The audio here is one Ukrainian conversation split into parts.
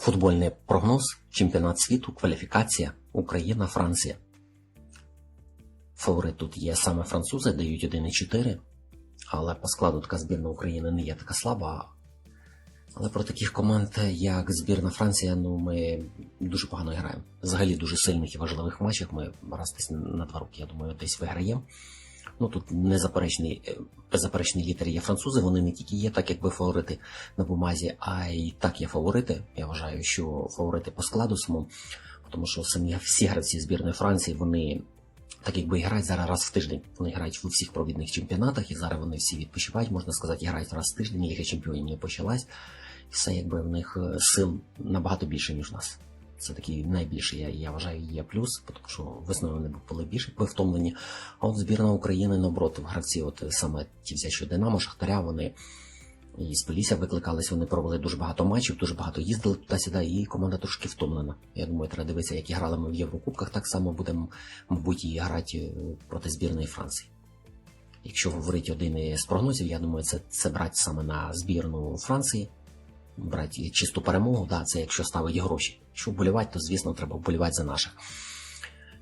Футбольний прогноз, чемпіонат світу, кваліфікація, Україна, Франція. Фаворит тут є саме французи, дають 1,4, але по складу така збірна України не є така слаба. Але про таких команд, як збірна Франція, ну ми дуже погано граємо. Взагалі дуже сильних і важливих матчах. Ми раз десь на два роки, я думаю, десь виграємо. Ну тут незаперечний, е, беззаперечний лідер є французи. Вони не тільки є так, якби фаворити на бумазі, а й так є фаворити. Я вважаю, що фаворити по складу самому, тому що самі всі гравці збірної Франції, вони так якби грають зараз раз в тиждень. Вони грають в всіх провідних чемпіонатах, і зараз вони всі відпочивають, можна сказати, грають раз в тиждень. Ліга чемпіонів не почалась. І все якби в них е, сил набагато більше, ніж у нас. Це такий найбільший, я, я вважаю, є плюс, тому що весною вони були більше втомлені. А от збірна України наоборот, гравці, от саме ті взяті, що Динамо, Шахтаря, вони і з Полісся викликались, вони провели дуже багато матчів, дуже багато їздили туди-сюди, і команда трошки втомлена. Я думаю, треба дивитися, як і грали ми в Єврокубках, так само будемо, мабуть, і грати е, проти збірної Франції. Якщо говорити один із прогнозів, я думаю, це, це брати саме на збірну Франції, брати чисту перемогу, да, це якщо ставить гроші. Якщо вболівати, то звісно треба вболівати за наших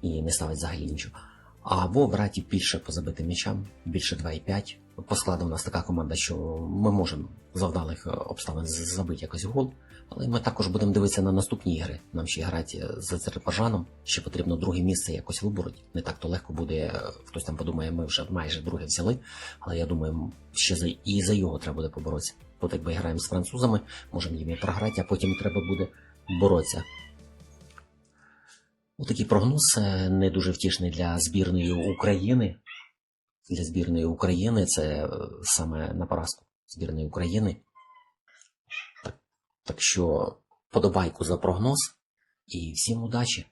і не ставить взагалі нічого. Або брати більше по забитим м'ячам, більше 2,5. По складу у нас така команда, що ми можемо за вдалих е, обставин забити якось гол. Але ми також будемо дивитися на наступні ігри. Нам ще грати з Азербайджаном, ще потрібно друге місце якось вибороти. Не так то легко буде. е, Хтось там подумає, ми вже майже друге взяли. Але я думаю, ще за і за його треба буде поборотися. От якби граємо з французами, можемо їм і програти, а потім треба буде боротися. Отакий прогноз е, не дуже втішний для збірної України. Для збірної України це е, саме на поразку збірної України. Так, так що подобайку за прогноз і всім удачі!